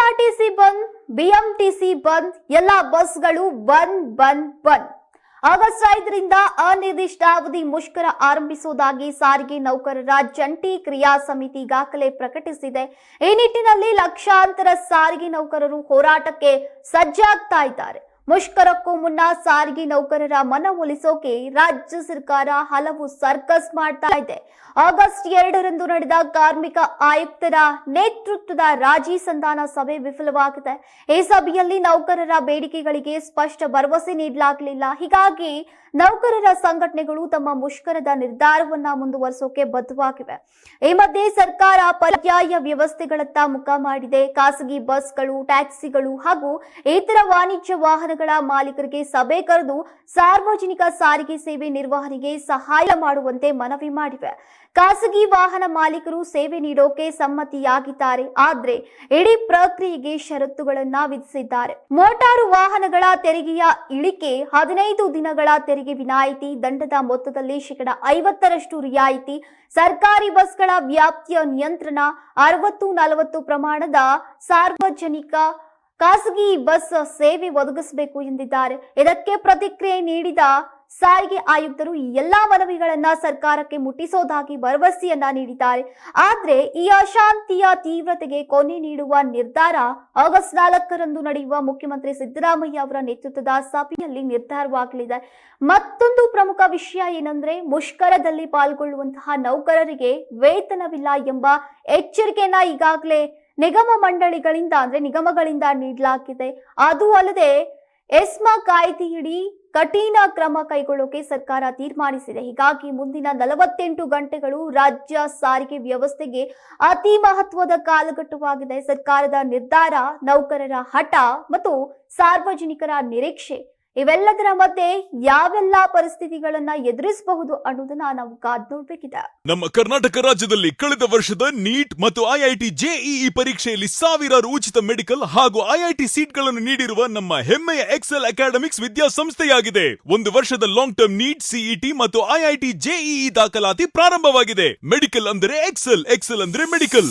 KSRTC ಬಂದ್, BMTC ಬಂದ್, ಎಲ್ಲಾ ಬಸ್ಗಳು ಬಂದ್ ಬಂದ್ ಬಂದ್. ಆಗಸ್ಟ್ ಐದರಿಂದ ಅನಿರ್ದಿಷ್ಟಾವಧಿ ಮುಷ್ಕರ ಆರಂಭಿಸುವುದಾಗಿ ಸಾರಿಗೆ ನೌಕರರ ಜಂಟಿ ಕ್ರಿಯಾ ಸಮಿತಿ ಈಗಾಗಲೇ ಪ್ರಕಟಿಸಿದೆ. ಈ ನಿಟ್ಟಿನಲ್ಲಿ ಲಕ್ಷಾಂತರ ಸಾರಿಗೆ ನೌಕರರು ಹೋರಾಟಕ್ಕೆ ಸಜ್ಜಾಗ್ತಾ ಇದ್ದಾರೆ. ಮುಷ್ಕರಕ್ಕೂ ಮುನ್ನ ಸಾರಿಗೆ ನೌಕರರ ಮನವೊಲಿಸೋಕೆ ರಾಜ್ಯ ಸರ್ಕಾರ ಹಲವು ಸರ್ಕಸ್ ಮಾಡ್ತಾ ಇದೆ. ಆಗಸ್ಟ್ ಎರಡರಂದು ನಡೆದ ಕಾರ್ಮಿಕ ಆಯುಕ್ತರ ನೇತೃತ್ವದ ರಾಜಿ ಸಂಧಾನ ಸಭೆ ವಿಫಲವಾಗಿದೆ. ಈ ಸಭೆಯಲ್ಲಿ ನೌಕರರ ಬೇಡಿಕೆಗಳಿಗೆ ಸ್ಪಷ್ಟ ಭರವಸೆ ನೀಡಲಾಗಲಿಲ್ಲ. ಹೀಗಾಗಿ ನೌಕರರ ಸಂಘಟನೆಗಳು ತಮ್ಮ ಮುಷ್ಕರದ ನಿರ್ಧಾರವನ್ನ ಮುಂದುವರಿಸೋಕೆ ಬದ್ಧವಾಗಿವೆ. ಈ ಮಧ್ಯೆ ಸರ್ಕಾರ ಪರ್ಯಾಯ ವ್ಯವಸ್ಥೆಗಳತ್ತ ಮುಖ ಮಾಡಿದೆ. ಖಾಸಗಿ ಬಸ್ಗಳು, ಟ್ಯಾಕ್ಸಿಗಳು ಹಾಗೂ ಇತರ ವಾಣಿಜ್ಯ ವಾಹನಗಳ ಮಾಲೀಕರಿಗೆ ಸಭೆ ಕರೆದು ಸಾರ್ವಜನಿಕ ಸಾರಿಗೆ ಸೇವೆ ನಿರ್ವಹಣೆಗೆ ಸಹಾಯ ಮಾಡುವಂತೆ ಮನವಿ ಮಾಡಿವೆ. ಖಾಸಗಿ ವಾಹನ ಮಾಲೀಕರು ಸೇವೆ ನೀಡೋಕೆ ಸಮ್ಮತಿಯಾಗಿದ್ದಾರೆ. ಆದ್ರೆ ಇಡೀ ಪ್ರಕ್ರಿಯೆಗೆ ಷರತ್ತುಗಳನ್ನ ವಿಧಿಸಿದ್ದಾರೆ. ಮೋಟಾರು ವಾಹನಗಳ ತೆರಿಗೆಯ ಇಳಿಕೆ, ಹದಿನೈದು ದಿನಗಳ ತೆರಿಗೆ ವಿನಾಯಿತಿ, ದಂಡದ ಮೊತ್ತದಲ್ಲಿ ಶೇಕಡ ಐವತ್ತರಷ್ಟು ರಿಯಾಯಿತಿ, ಸರ್ಕಾರಿ ಬಸ್ಗಳ ವ್ಯಾಪ್ತಿಯ ನಿಯಂತ್ರಣ, ಅರವತ್ತು ನಲವತ್ತು ಪ್ರಮಾಣದ ಸಾರ್ವಜನಿಕ ಖಾಸಗಿ ಬಸ್ ಸೇವೆ ಒದಗಿಸಬೇಕು ಎಂದಿದ್ದಾರೆ. ಇದಕ್ಕೆ ಪ್ರತಿಕ್ರಿಯೆ ನೀಡಿದ ಸಾರಿಗೆ ಆಯುಕ್ತರು ಈ ಎಲ್ಲಾ ಮನವಿಗಳನ್ನ ಸರ್ಕಾರಕ್ಕೆ ಮುಟ್ಟಿಸೋದಾಗಿ ಭರವಸೆಯನ್ನ ನೀಡಿದ್ದಾರೆ. ಆದ್ರೆ ಈ ಅಶಾಂತಿಯ ತೀವ್ರತೆಗೆ ಕೊನೆ ನೀಡುವ ನಿರ್ಧಾರ ಆಗಸ್ಟ್ ನಾಲ್ಕರಂದು ನಡೆಯುವ ಮುಖ್ಯಮಂತ್ರಿ ಸಿದ್ದರಾಮಯ್ಯ ಅವರ ನೇತೃತ್ವದ ಸಭೆಯಲ್ಲಿ ನಿರ್ಧಾರವಾಗಲಿದೆ. ಮತ್ತೊಂದು ಪ್ರಮುಖ ವಿಷಯ ಏನಂದ್ರೆ ಮುಷ್ಕರದಲ್ಲಿ ಪಾಲ್ಗೊಳ್ಳುವಂತಹ ನೌಕರರಿಗೆ ವೇತನವಿಲ್ಲ ಎಂಬ ಎಚ್ಚರಿಕೆಯನ್ನ ಈಗಾಗಲೇ ನಿಗಮ ಮಂಡಳಿಗಳಿಂದ ಅಂದ್ರೆ ನಿಗಮಗಳಿಂದ ನೀಡಲಾಗಿದೆ. ಅದು ಅಲ್ಲದೆ ಎಸ್ಮಾ ಕಾಯ್ದೆಯಡಿ ಕಠಿಣ ಕ್ರಮ ಕೈಗೊಳ್ಳೋಕೆ ಸರ್ಕಾರ ತೀರ್ಮಾನಿಸಿದೆ. ಹೀಗಾಗಿ ಮುಂದಿನ ನಲವತ್ತೆಂಟು ಗಂಟೆಗಳು ರಾಜ್ಯ ಸಾರಿಗೆ ವ್ಯವಸ್ಥೆಗೆ ಅತಿ ಮಹತ್ವದ ಕಾಲಘಟ್ಟವಾಗಿದೆ. ಸರ್ಕಾರದ ನಿರ್ಧಾರ ನೌಕರರ ಹಠ ಮತ್ತು ಸಾರ್ವಜನಿಕರ ನಿರೀಕ್ಷೆ. ಇವೆಲ್ಲದರ ಮಧ್ಯೆ ಯಾವೆಲ್ಲ ಪರಿಸ್ಥಿತಿಗಳನ್ನ ಎದುರಿಸಬಹುದು ಅನ್ನೋದನ್ನ ನಾವು ಕಾದ್ ನೋಡ್ಬೇಕಿದೆ. ನಮ್ಮ ಕರ್ನಾಟಕ ರಾಜ್ಯದಲ್ಲಿ ಕಳೆದ ವರ್ಷದ ನೀಟ್ ಮತ್ತು ಐಐಟಿ ಜೆಇಇ ಪರೀಕ್ಷೆಯಲ್ಲಿ ಸಾವಿರಾರು ಉಚಿತ ಮೆಡಿಕಲ್ ಹಾಗೂ ಐಐಟಿ ಸೀಟ್ಗಳನ್ನು ನೀಡಿರುವ ನಮ್ಮ ಹೆಮ್ಮೆಯ ಎಕ್ಸೆಲ್ ಅಕಾಡೆಮಿಕ್ಸ್ ವಿದ್ಯಾಸಂಸ್ಥೆಯಾಗಿದೆ. ಒಂದು ವರ್ಷದ ಲಾಂಗ್ ಟರ್ಮ್ ನೀಟ್, ಸಿಇಟಿ ಮತ್ತು ಐಐಟಿ ಜೆಇಇ ದಾಖಲಾತಿ ಪ್ರಾರಂಭವಾಗಿದೆ. ಮೆಡಿಕಲ್ ಅಂದರೆ ಎಕ್ಸೆಲ್ ಎಕ್ಸೆಲ್ ಅಂದ್ರೆ ಮೆಡಿಕಲ್.